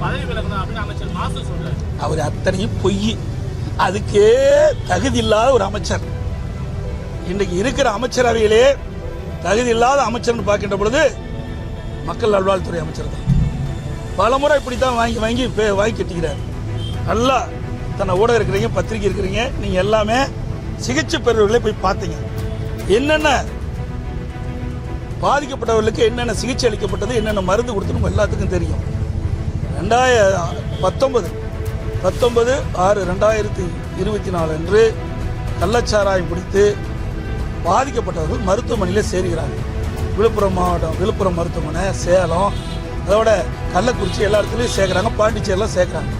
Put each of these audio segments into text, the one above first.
பதவி விலகணும் அப்படின்னு அமைச்சர் மாசு சொல்றாரு. அவர் அத்தனையும் பொய். அதுக்கே தகுதி இல்லாத ஒரு அமைச்சர். இன்றைக்கு இருக்கிற அமைச்சரவையிலே தகுதி இல்லாத அமைச்சர்னு பார்க்கின்ற பொழுது மக்கள் நல்வாழ்வுத்துறை அமைச்சர் தான். பல முறை இப்படித்தான் வாங்கி வாங்கி பே- வாங்கி கட்டிக்கிறார். நல்லா தன்னை ஊடகம் இருக்கிறீங்க பத்திரிக்கை இருக்கிறீங்க நீங்க எல்லாமே சிகிச்சை பெறுவர்களை போய் பார்த்தீங்க. என்னென்ன பாதிக்கப்பட்டவர்களுக்கு என்னென்ன சிகிச்சை அளிக்கப்பட்டது என்னென்ன மருந்து கொடுத்தணும் எல்லாத்துக்கும் தெரியும். ரெண்டாய பத்தொன்பது. பத்தொன்பது ஆறு ரெண்டாயிரத்தி இருபத்தி நாலு அன்று கள்ளச்சாராயம் பிடித்து பாதிக்கப்பட்டவர்கள் மருத்துவமனையில் சேர்கிறாங்க. விழுப்புரம் மாவட்டம் விழுப்புரம் மருத்துவமனை சேலம் அதோட கள்ளக்குறிச்சி எல்லா இடத்துலையும் சேர்க்குறாங்க பாண்டிச்சேரிலாம் சேர்க்குறாங்க.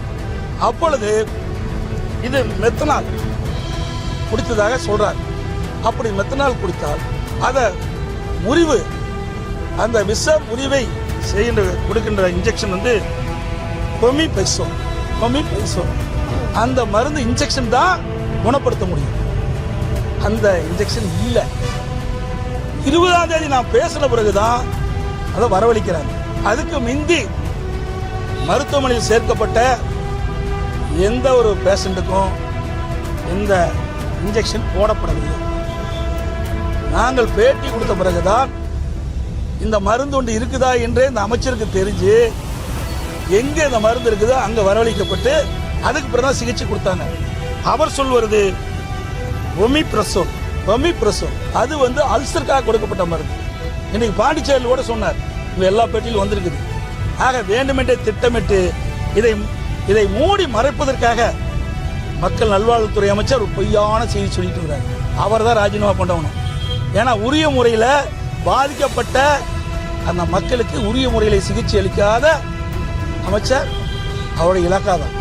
அப்பொழுது இது மெத்தனால் குடித்ததாக சொல்கிறார் அப்படி மெத்தனால் குடித்தால் அதை முறிவு அந்த விஷ முறிவை செய்கின்ற கொடுக்கின்ற இன்ஜெக்ஷன் வந்து கொமி பைசோன் கொமி பைசோன் அந்த மருந்து இன்ஜெக்ஷன் தான் குணப்படுத்த முடியும். அந்த இன்ஜெக்ஷன் இல்லை. இருபதாம் தேதி நான் பேசின பிறகுதான் அதை வரவழைக்கிறாங்க அதுக்கு மிந்தி மருத்துவமனையில் சேர்க்கப்பட்ட எந்த ஒரு பேஷண்ட்டுக்கும் இந்த இன்ஜெக்ஷன் போடப்படவில்லை. நாங்கள் பேட்டி கொடுத்த பிறகுதான் இந்த மருந்து ஒன்று இருக்குதா என்றே இந்த அமைச்சருக்கு தெரிஞ்சு எங்க இந்த மருந்து இருக்குதோ அங்க வரவழைக்கப்பட்டு அதுக்கு பிறகு சிகிச்சை கொடுத்தாங்க. அவர் சொல்வது ஒமி பிரசோ ஒமி பிரசோ அது வந்து அல்சருக்காக கொடுக்கப்பட்ட மருந்து. இன்னைக்கு பாண்டிச்சேரியில் கூட சொன்னார் இது எல்லா பேட்டியிலும் வந்திருக்குது. ஆக வேண்டுமென்றே திட்டமிட்டு இதை இதை மூடி மறைப்பதற்காக மக்கள் நல்வாழ்வுத்துறை அமைச்சர் ஒரு பொய்யான செய்தி சொல்லிட்டு இருக்கிறார் அவர் தான் ராஜினாமா பண்ணணும். ஏன்னா உரிய முறையில் பாதிக்கப்பட்ட அந்த மக்களுக்கு உரிய முறையில் சிகிச்சை அளிக்காத அமைச்சர் அவருடைய இலக்காதான்.